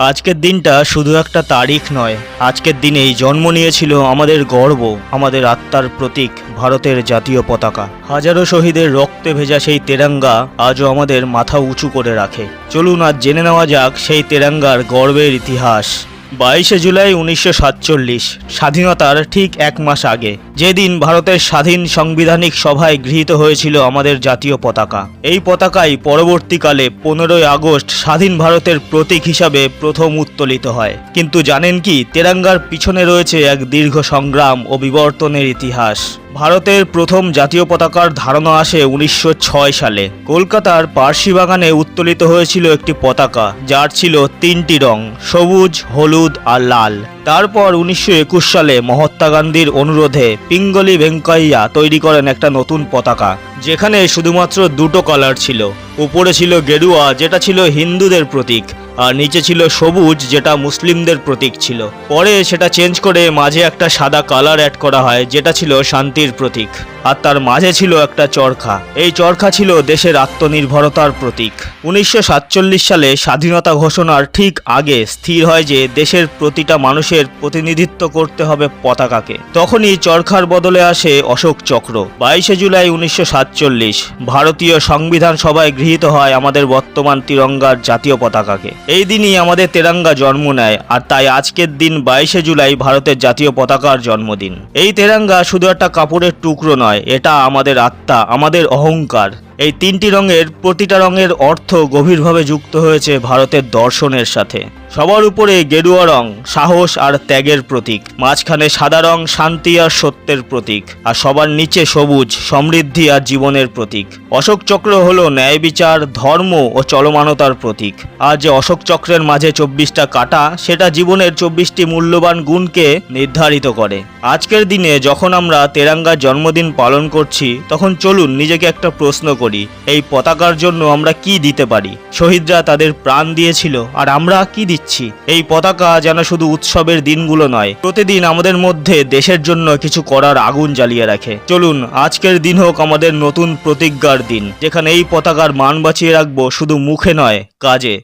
আজকের দিনটা শুধু একটা তারিখ নয়। আজকের দিনেই জন্ম নিয়েছিল আমাদের গর্ব, আমাদের আত্মার প্রতীক, ভারতের জাতীয় পতাকা। হাজারো শহীদের রক্তে ভেজা সেই তেরাঙ্গা আজও আমাদের মাথা উঁচু করে রাখে। চলুন আজ জেনে নেওয়া যাক সেই তেরাঙ্গার গর্বের ইতিহাস। বাইশে জুলাই উনিশশো সাতচল্লিশ, স্বাধীনতার ঠিক এক মাস আগে। যেদিন ভারতের স্বাধীন সাংবিধানিক সভায় গৃহীত হয়েছিল আমাদের জাতীয় পতাকা। এই পতাকাই পরবর্তীকালে পনেরোই আগস্ট স্বাধীন ভারতের প্রতীক হিসাবে প্রথম উত্তোলিত হয়। কিন্তু জানেন কি, তেরাঙ্গার পিছনে রয়েছে এক দীর্ঘ সংগ্রাম ও বিবর্তনের ইতিহাস। ভারতের প্রথম জাতীয় পতাকার ধারণা আসে উনিশশো ছয় সালে। কলকাতার পার্সি বাগানে উত্তোলিত হয়েছিল একটি পতাকা, যার ছিল তিনটি রং, সবুজ, হলুদ আর লাল। তারপর উনিশশো একুশ সালে মহাত্মা গান্ধীর অনুরোধে পিঙ্গলি ভেঙ্কাইয়া তৈরি করেন একটা নতুন পতাকা, যেখানে শুধুমাত্র দুটো কালার ছিল। উপরে ছিল গেরুয়া, যেটা ছিল হিন্দুদের প্রতীক। আর নিচে ছিল সবুজ, যেটা মুসলিমদের প্রতীক ছিল। পরে সেটা চেঞ্জ করে মাঝে একটা সাদা কালার অ্যাড করা হয়, যেটা ছিল শান্তির প্রতীক। আর তার মাঝে ছিল একটা চরখা। এই চরখা ছিল দেশের আত্মনির্ভরতার প্রতীক। উনিশশো সাতচল্লিশ সালে স্বাধীনতা ঘোষণার ঠিক আগে স্থির হয় যে দেশের প্রতিটা মানুষের প্রতিনিধিত্ব করতে হবে পতাকাকে। তখনই চরখার বদলে আসে অশোক চক্র। বাইশে জুলাই উনিশশো সাতচল্লিশ, ভারতীয় সংবিধান সভায় গৃহীত হয় আমাদের বর্তমান তিরঙ্গার জাতীয় পতাকাকে। এই দিনই আমাদের তেরাঙ্গা জন্ম নেয়, আর তাই আজকের দিন বাইশে জুলাই ভারতের জাতীয় পতাকার জন্মদিন। এই তেরাঙ্গা শুধু একটা কাপড়ের টুকরো নয়, এটা আমাদের আত্মা, আমাদের অহংকার। এই তিনটি রঙের, প্রতিটা রঙের অর্থ গভীরভাবে যুক্ত হয়েছে ভারতের দর্শনের সাথে। সবার উপরে গেরুয়া রং, সাহস আর ত্যাগের প্রতীক। মাঝখানে সাদা রং, শান্তি আর সত্যের প্রতীক। আর সবার নিচে সবুজ, সমৃদ্ধি আর জীবনের প্রতীক। অশোক চক্র হলো ন্যায় বিচার, ধর্ম ও চলমানতার প্রতীক। আর যে অশোক চক্রের মাঝে চব্বিশটা কাটা, সেটা জীবনের চব্বিশটি মূল্যবান গুণকে নির্ধারিত করে। আজকের দিনে যখন আমরা তেরাঙ্গার জন্মদিন পালন করছি, তখন চলুন নিজেকে একটা প্রশ্ন করি, এই পতাকার জন্য আমরা কি দিতে পারি? শহীদরা তাদের প্রাণ দিয়েছিল, আর আমরা কি দিচ্ছি? এই পতাকা যেন শুধু উৎসবের দিনগুলো নয়, প্রতিদিন আমাদের মধ্যে দেশের জন্য কিছু করার আগুন জ্বালিয়ে রাখে। চলুন, আজকের দিন হোক আমাদের নতুন প্রতিজ্ঞার দিন, যেখানে এই পতাকার মান বাঁচিয়ে রাখব শুধু মুখে নয়, কাজে।